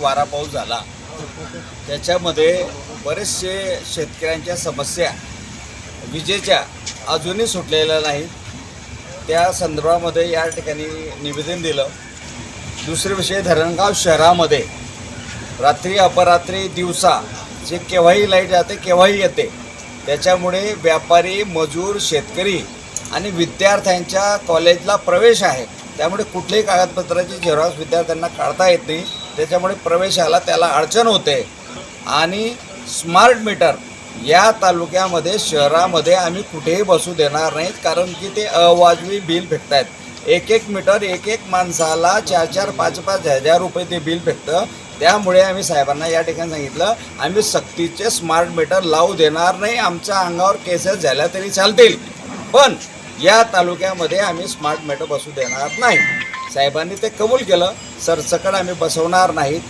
वारा पाऊस झाला त्याच्यामध्ये बरेचसे शेतकऱ्यांच्या समस्या विजेच्या अजूनही सुटलेल्या नाहीत. त्या संदर्भामध्ये या ठिकाणी निवेदन दिलं. दुसरे विषय धरणगाव शहरामध्ये रात्री अपरात्री दिवसा जे केव्हाही लाइट जाते केव्हाही येते त्याच्यामुळे व्यापारी मजूर शेतकरी आणि विद्यार्थ्यांच्या कॉलेजला प्रवेश आहे. त्यामुळे कुठल्याही कागदपत्राची झेरॉक्स विद्यार्थ्यांना काढता येत नाही. त्याच्यामुळे प्रवेशाला त्याला अडचण होते. आणि स्मार्ट मीटर या तालुक्यामध्ये शहरामध्ये आम्ही कुठेही बसू देणार नाहीत कारण की ते अवाजवी बिल फेकतायत. एक एक मीटर एक एक माणसाला चार चार पाच पाच हजार रुपये ते बिल फेकतं. त्यामुळे आम्ही साहेबांना या ठिकाणी सांगितलं आम्ही सक्तीचे स्मार्ट मीटर लावू देणार नाही आमच्या अंगावर केसेस झाल्या तरी चालतील. पण या तालुक्यामध्ये आम्ही स्मार्ट मीटर बसू देणार नाही. साहेबांनी ते कबूल केलं सरसकट आम्ही बसवणार नाहीत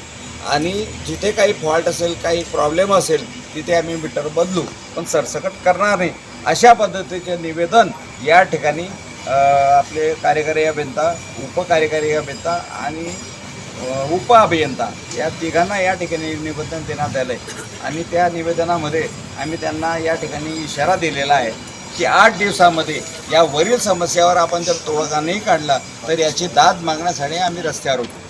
आणि जिथे काही फॉल्ट असेल काही प्रॉब्लेम असेल तिथे आम्ही मीटर बदलू. पण सरसकट करणार नाही. अशा पद्धतीचे निवेदन या ठिकाणी आपले कार्यकारी अभियंता उपकार्यकारी अभियंता आणि उप अभियंता या तिघांना या ठिकाणी निवेदन देण्यात आलं आहे आणि त्या निवेदनामध्ये आम्ही त्यांना या ठिकाणी इशारा दिलेला आहे. की आठ दिवसामध्ये या वरील समस्यावर आपण जर तोडगा नाही काढला तर याची दाद मागण्यासाठी आम्ही रस्त्यावर होतो